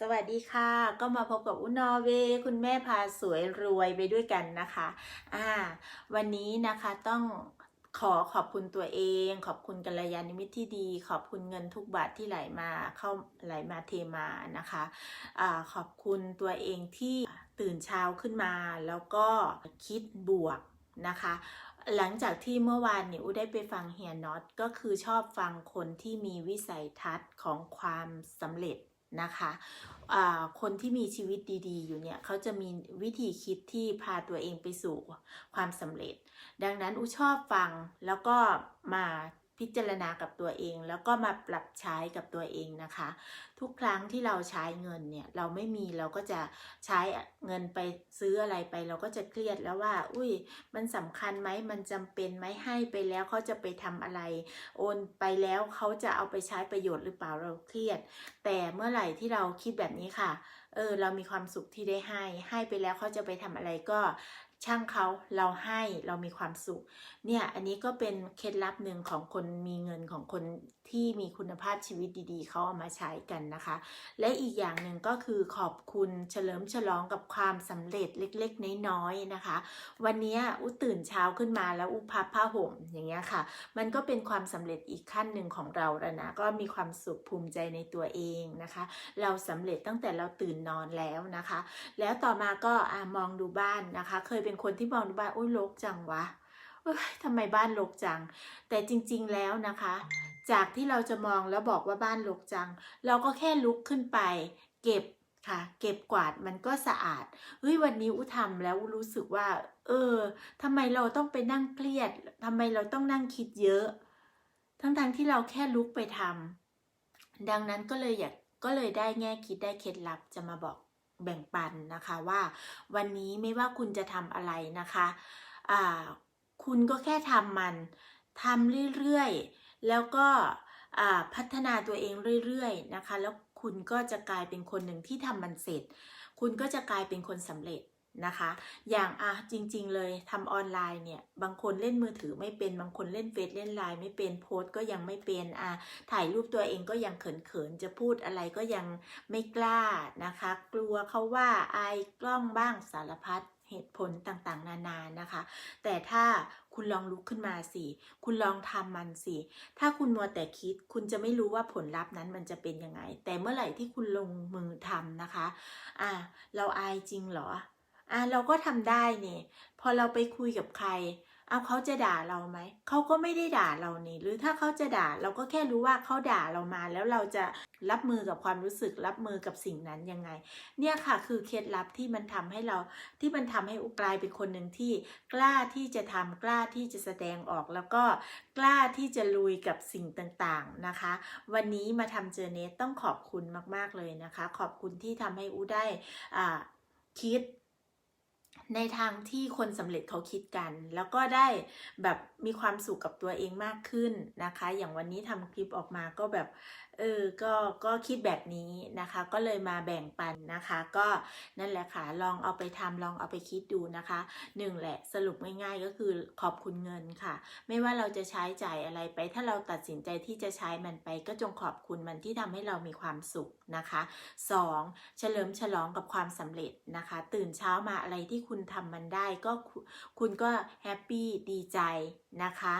สวัสดีค่ะ ก็มาพบกับอุนอเว คุณแม่พาสวยรวยไปด้วยกันนะคะ อ่า วันนี้นะคะต้องขอขอบคุณตัวเอง ขอบคุณกัลยาณมิตรที่ดี ขอบคุณเงินทุกบาทที่ไหลมาเข้าไหลมาเทมานะคะอ่าขอบคุณตัวเองที่ตื่นเช้าขึ้นมา แล้วก็คิดบวกนะคะหลังจากที่เมื่อวานเนี่ยอูได้ไปฟังเฮียน็อตก็คือชอบฟังคนที่มีวิสัยทัศน์ของความสำเร็จ นะคะคนที่มีชีวิตดีๆ อยู่เนี่ยเขาจะมีวิธีคิดที่พาตัวเองไปสู่ความสำเร็จ ดังนั้นอูชอบฟังแล้วก็มา พิจารณากับตัวเอง แล้วก็มาปรับใช้กับตัวเองนะคะ ทุกครั้งที่เราใช้เงินเนี่ยเราไม่มีเราก็จะใช้เงินไปซื้ออะไรไป เราก็จะเครียดแล้วว่า อุ้ยมันสำคัญไหมมันจำเป็นไหมให้ไปแล้วเขาจะไปทำอะไร โอนไปแล้วเขาจะเอาไปใช้ประโยชน์หรือเปล่าเราเครียด แต่เมื่อไหร่ที่เราคิดแบบนี้ค่ะเออเรามีความสุขที่ได้ให้ ให้ไปแล้วเขาจะไปทำอะไรก็ ช่างเขาเราให้เรามีความสุขเนี่ยอันนี้ก็เป็นเคล็ดลับหนึ่งของคนมีเงินของคน ที่มีคุณภาพชีวิตดีๆ เขาเอามาใช้กันนะคะ และอีกอย่างหนึ่งก็คือขอบคุณเฉลิมฉลองกับความสำเร็จเล็กๆ น้อยๆนะคะ วันนี้อุตื่นเช้าขึ้นมาแล้วอุพับผ้าห่มอย่างเงี้ยค่ะ มันก็เป็นความสำเร็จอีกขั้นหนึ่งของเราแล้วนะก็มีความสุขภูมิใจในตัวเองนะคะ เราสำเร็จตั้งแต่เราตื่นนอนแล้วนะคะ แล้วต่อมาก็อมองดูบ้านนะคะ เคยเป็นคนที่มองดูบ้านโอ้ยรกจังวะทำไมบ้านรกจัง แต่จริง ๆ แล้วนะคะ จากที่เราจะมองแล้วบอกว่าบ้านรกจัง เราก็แค่ลุกขึ้นไป เก็บค่ะ เก็บกวาดมันก็สะอาดเฮ้ยวันนี้อุทำแล้วอุรู้สึกว่า เออทำไมเราต้องไปนั่งเครียดทำไมเราต้องนั่งคิดเยอะ ทั้งๆที่เราแค่ลุกไปทำดังนั้นก็เลยอยากก็เลยได้แง่คิดได้เคล็ดลับจะมาบอกแบ่งปันนะคะว่า วันนี้ไม่ว่าคุณจะทำอะไรนะคะ คุณก็แค่ทำมันทำเรื่อยๆ แล้วก็พัฒนาตัวเองเรื่อยๆนะคะ แล้วคุณก็จะกลายเป็นคนหนึ่งที่ทำมันเสร็จ คุณก็จะกลายเป็นคนสำเร็จนะคะ อย่างอะจริง ๆ เลยทำออนไลน์เนี่ย บางคนเล่นมือถือไม่เป็น บางคนเล่นเฟซเล่นไลน์ไม่เป็น โพสต์ก็ยังไม่เป็น อะถ่ายรูปตัวเองก็ยังเขินๆ จะพูดอะไรก็ยังไม่กล้านะคะ กลัวเขาว่าอายกล้องบ้างสารพัด เหตุผลต่างๆ นานานะคะ แต่ถ้าคุณลองลุกขึ้นมาสิ คุณลองทำมันสิ ถ้าคุณมัวแต่คิด คุณจะไม่รู้ว่าผลลัพธ์นั้นมันจะเป็นยังไง แต่เมื่อไหร่ที่คุณลงมือทำนะคะ อะเราอายจริงเหรอ อะเราก็ทำได้เนี่ย พอเราไปคุยกับใคร เอาเขาจะด่าเราไหม เขาก็ไม่ได้ด่าเรานี่ หรือถ้าเขาจะด่าเราก็แค่รู้ว่าเขาด่าเรามา แล้วเราจะรับมือกับความรู้สึก รับมือกับสิ่งนั้นยังไง เนี่ยค่ะคือเคล็ดลับที่มันทำให้เรา ที่มันทำให้อุกลายเป็นคนหนึ่งที่ กล้าที่จะทำกล้าที่จะแสดงออก แล้วก็กล้าที่จะลุยกับสิ่งต่างๆนะคะ วันนี้มาทำเจอเนตต้องขอบคุณมาก ๆเลยนะคะ ขอบคุณที่ทำให้อูได้อ่าคิด ในทางที่คนสำเร็จเขาคิดกัน แล้วก็ได้แบบมีความสุขกับตัวเองมากขึ้นนะคะ อย่างวันนี้ทำคลิปออกมาก็แบบ เออก็ก็คิดแบบนี้นะคะ ก็เลยมาแบ่งปันนะคะ ก็นั่นแหละค่ะลองเอาไปทำลองเอาไปคิดดูนะคะหนึ่งแหละสรุปง่ายๆก็คือขอบคุณเงินค่ะ ไม่ว่าเราจะใช้จ่ายอะไรไป ถ้าเราตัดสินใจที่จะใช้มันไป ก็จงขอบคุณมันที่ทำให้เรามีความสุขนะคะ 2. เฉลิมฉลองกับความสำเร็จนะคะ ตื่นเช้ามาอะไรที่คุณทำมันได้ก็คุณก็แฮปปี้ดีใจนะคะ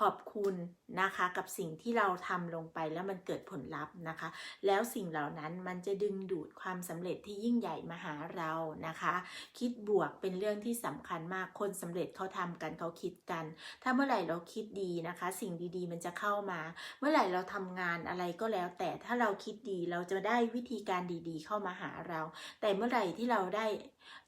ขอบคุณนะคะกับสิ่งที่เราทำลงไปแล้วมันเกิดผลลัพธ์นะคะ แล้วสิ่งเหล่านั้นมันจะดึงดูดความสำเร็จที่ยิ่งใหญ่มาหาเรานะคะ คิดบวกเป็นเรื่องที่สำคัญมากคนสำเร็จเขาทำกันเขาคิดกัน ถ้าเมื่อไหร่เราคิดดีนะคะ สิ่งดีๆ มันจะเข้ามา เมื่อไหร่เราทำงานอะไรก็แล้ว แต่ถ้าเราคิดดีเราจะได้วิธีการดีๆ เข้ามาหาเรา แต่เมื่อไหร่ที่เราได้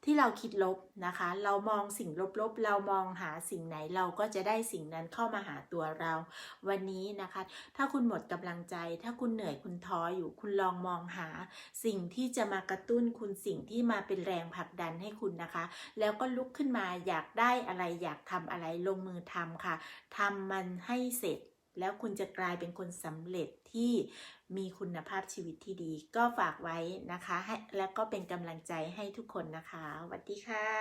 ที่เราคิดลบนะคะ เรามองสิ่งลบๆ เรามองหาสิ่งไหนเราก็จะได้สิ่งนั้นเข้ามาหาตัวเรา วันนี้นะคะ ถ้าคุณหมดกำลังใจ ถ้าคุณเหนื่อยคุณท้ออยู่ คุณลองมองหา สิ่งที่จะมากระตุ้นคุณสิ่งที่มาเป็นแรงผลักดันให้คุณนะคะ แล้วก็ลุกขึ้นมาอยากได้อะไรอยากทำอะไรลงมือทำค่ะทำมันให้เสร็จแล้วคุณจะกลายเป็นคนสำเร็จที่มีคุณภาพชีวิตที่ดี ก็ฝากไว้นะคะให้และก็เป็นกำลังใจให้ทุกคนนะคะสวัสดีค่ะ